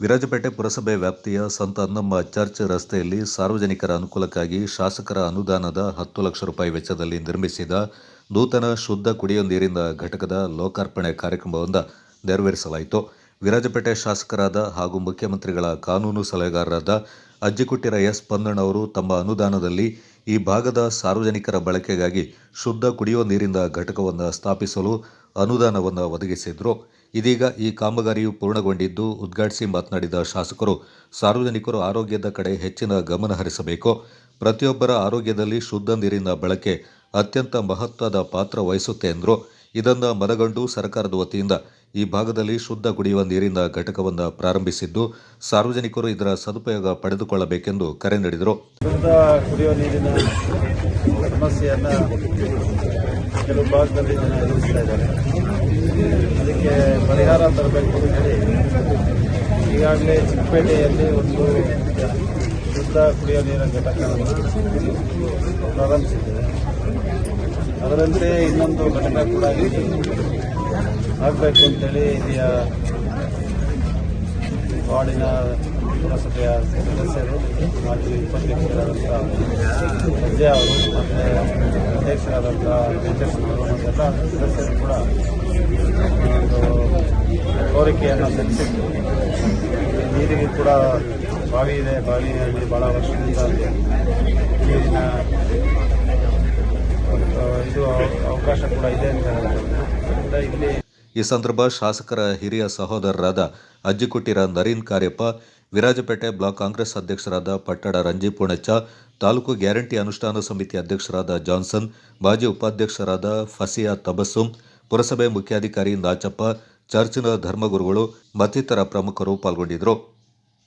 ವಿರಾಜಪೇಟೆ ಪುರಸಭೆ ವ್ಯಾಪ್ತಿಯ ಸಂತ ಅನ್ನಮ್ಮ ಚರ್ಚ್ ರಸ್ತೆಯಲ್ಲಿ ಸಾರ್ವಜನಿಕರ ಅನುಕೂಲಕ್ಕಾಗಿ ಶಾಸಕರ ಅನುದಾನದ ಹತ್ತು ಲಕ್ಷ ರೂಪಾಯಿ ವೆಚ್ಚದಲ್ಲಿ ನಿರ್ಮಿಸಿದ ನೂತನ ಶುದ್ಧ ಕುಡಿಯುವ ನೀರಿನ ಘಟಕದ ಲೋಕಾರ್ಪಣೆ ಕಾರ್ಯಕ್ರಮವನ್ನು ನೆರವೇರಿಸಲಾಯಿತು. ವಿರಾಜಪೇಟೆ ಶಾಸಕರಾದ ಹಾಗೂ ಮುಖ್ಯಮಂತ್ರಿಗಳ ಕಾನೂನು ಸಲಹೆಗಾರರಾದ ಅಜ್ಜಿಕುಟ್ಟಿರ ಎಸ್ ಪನ್ನಣ್ಣ ಅವರು ತಮ್ಮ ಅನುದಾನದಲ್ಲಿ ಈ ಭಾಗದ ಸಾರ್ವಜನಿಕರ ಬಳಕೆಗಾಗಿ ಶುದ್ಧ ಕುಡಿಯುವ ನೀರಿನ ಘಟಕವನ್ನು ಸ್ಥಾಪಿಸಲು ಅನುದಾನವನ್ನು ಒದಗಿಸಿದ್ರು. ಇದೀಗ ಈ ಕಾಮಗಾರಿಯು ಪೂರ್ಣಗೊಂಡಿದ್ದು, ಉದ್ಘಾಟಿಸಿ ಮಾತನಾಡಿದ ಶಾಸಕರು, ಸಾರ್ವಜನಿಕರು ಆರೋಗ್ಯದ ಕಡೆ ಹೆಚ್ಚಿನ ಗಮನ ಹರಿಸಬೇಕು. ಪ್ರತಿಯೊಬ್ಬರ ಆರೋಗ್ಯದಲ್ಲಿ ಶುದ್ಧ ನೀರಿನ ಬಳಕೆ ಅತ್ಯಂತ ಮಹತ್ವದ ಪಾತ್ರ ವಹಿಸುತ್ತೆ ಎಂದರು ಇದನ್ನು ಮನಗಂಡು ಸರ್ಕಾರದ ವತಿಯಿಂದ ಈ ಭಾಗದಲ್ಲಿ ಶುದ್ಧ ಕುಡಿಯುವ ನೀರಿನ ಘಟಕವನ್ನು ಪ್ರಾರಂಭಿಸಿದ್ದು, ಸಾರ್ವಜನಿಕರು ಇದರ ಸದುಪಯೋಗ ಪಡೆದುಕೊಳ್ಳಬೇಕೆಂದು ಕರೆ ನೀಡಿದರು. ಕುಡಿಯುವ ನೀರಿನ ಸಮಸ್ಯೆಯನ್ನು ಕೆಲವು ಭಾಗದಲ್ಲಿ ಜನ ಎದುರಿಸ್ತಾ ಅದಕ್ಕೆ ಪರಿಹಾರ ತರಬೇಕು ಹೇಳಿ ಈಗಾಗಲೇ ಚಿಕ್ಕಪೇಟೆಯಲ್ಲಿ ಒಂದು ಶುದ್ಧ ಕುಡಿಯುವ ನೀರಿನ ಘಟಕವನ್ನು ಪ್ರಾರಂಭಿಸಿದ್ದೇವೆ. ಅದರಂತೆ ಇನ್ನೊಂದು ಘಟನೆ ಕೂಡ ಆಗಬೇಕು ಅಂತೇಳಿ ಇಲ್ಲಿಯ ವಾರ್ಡಿನ ಪುರಸಭೆಯ ಸದಸ್ಯರು ಮಾಜಿ ಉಪಾಧ್ಯಕ್ಷರಾದಂಥ ವಿಜಯ ಅವರು ಮತ್ತು ಅಧ್ಯಕ್ಷರಾದಂಥ ವೆಂಕಟೇಶ್ವರವರು ಮತ್ತೆಲ್ಲ ಸದಸ್ಯರು ಕೂಡ ಒಂದು ಕೋರಿಕೆಯನ್ನು ಸಲ್ಲಿಸಿದ್ದು ನೀರಿಗೆ ಕೂಡ ಬಾವಿ ಇದೆ. ಬಾವಿಯಲ್ಲಿ ಭಾಳ ವರ್ಷದಿಂದ ನೀರಿನ ಒಂದು ಇದು ಅವಕಾಶ ಕೂಡ ಇದೆ ಅಂತ ಹೇಳ್ತಾರೆ ಈ ಸಂದರ್ಭ ಶಾಸಕರ ಹಿರಿಯ ಸಹೋದರರಾದ ಅಜ್ಜಿಕುಟ್ಟಿರ ನರೀನ್ ಕಾರ್ಯಪ್ಪ, ವಿರಾಜಪೇಟೆ ಬ್ಲಾಕ್ ಕಾಂಗ್ರೆಸ್ ಅಧ್ಯಕ್ಷರಾದ ಪಟ್ಟಡ ರಂಜಿ ಪೂಣಚ್ಚ, ತಾಲೂಕು ಗ್ಯಾರಂಟಿ ಅನುಷ್ಠಾನ ಸಮಿತಿ ಅಧ್ಯಕ್ಷರಾದ ಜಾನ್ಸನ್, ಮಾಜಿ ಉಪಾಧ್ಯಕ್ಷರಾದ ಫಸಿಯಾ ತಬಸ್ಸುಂ, ಪುರಸಭೆ ಮುಖ್ಯಾಧಿಕಾರಿ ನಾಚಪ್ಪ, ಚರ್ಚಿನ ಧರ್ಮಗುರುಗಳು ಮತ್ತಿತರ ಪ್ರಮುಖರು ಪಾಲ್ಗೊಂಡಿದ್ದರು.